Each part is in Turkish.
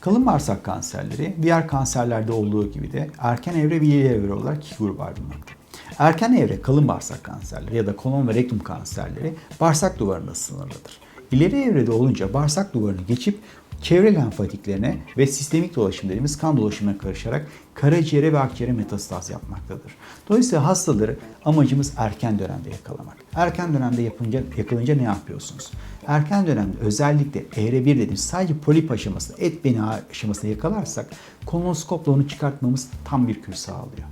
Kalın bağırsak kanserleri diğer kanserlerde olduğu gibi de erken evre ve ileri evre olarak iki gruba ayrılmakta. Erken evre kalın bağırsak kanserleri ya da kolon ve rektum kanserleri bağırsak duvarında sınırlıdır. İleri evrede olunca bağırsak duvarını geçip çevre lenfatiklerine ve sistemik dolaşım dediğimiz kan dolaşımına karışarak karaciğere ve akciğere metastaz yapmaktadır. Dolayısıyla hastaları amacımız erken dönemde yakalamak. Erken dönemde yapınca, yakalayınca ne yapıyorsunuz? Erken dönemde özellikle eğre 1 dediğimiz sadece polip aşamasında, et beni aşamasında yakalarsak kolonoskopla onu çıkartmamız tam bir kür sağlıyor.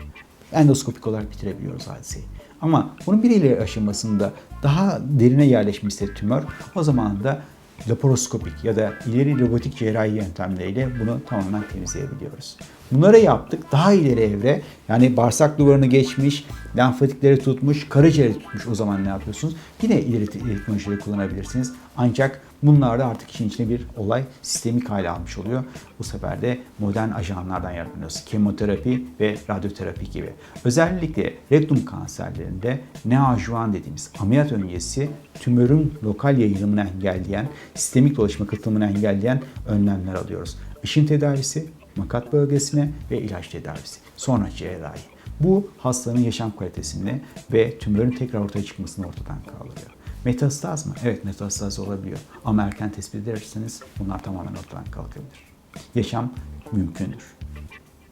Endoskopik olarak bitirebiliyoruz hadiseyi. Ama bunun bir ileri aşamasında daha derine yerleşmişse tümör o zaman da laparoskopik ya da ileri robotik cerrahi yöntemleriyle bunu tamamen temizleyebiliyoruz. Bunları yaptık. Daha ileri evre yani bağırsak duvarını geçmiş, lenfatikleri tutmuş, karaciğeri tutmuş o zaman ne yapıyorsunuz? Yine ileri teknolojileri kullanabilirsiniz. Ancak bunlarda artık işin içine bir olay sistemik hale almış oluyor. Bu sefer de modern ajanlardan yararlanıyoruz. Kemoterapi ve radyoterapi gibi. Özellikle rektum kanserlerinde neoadjuvan dediğimiz ameliyat öncesi tümörün lokal yayılımını engelleyen, sistemik dolaşıma katılımını engelleyen önlemler alıyoruz. Işın tedavisi, makat bölgesine ve ilaç tedavisi. Sonra cerrahi. Bu hastanın yaşam kalitesini ve tümörün tekrar ortaya çıkmasını ortadan kaldırıyor. Metastaz mı? Evet metastaz olabiliyor. Ama erken tespit ederseniz bunlar tamamen ortadan kalkabilir. Yaşam mümkündür.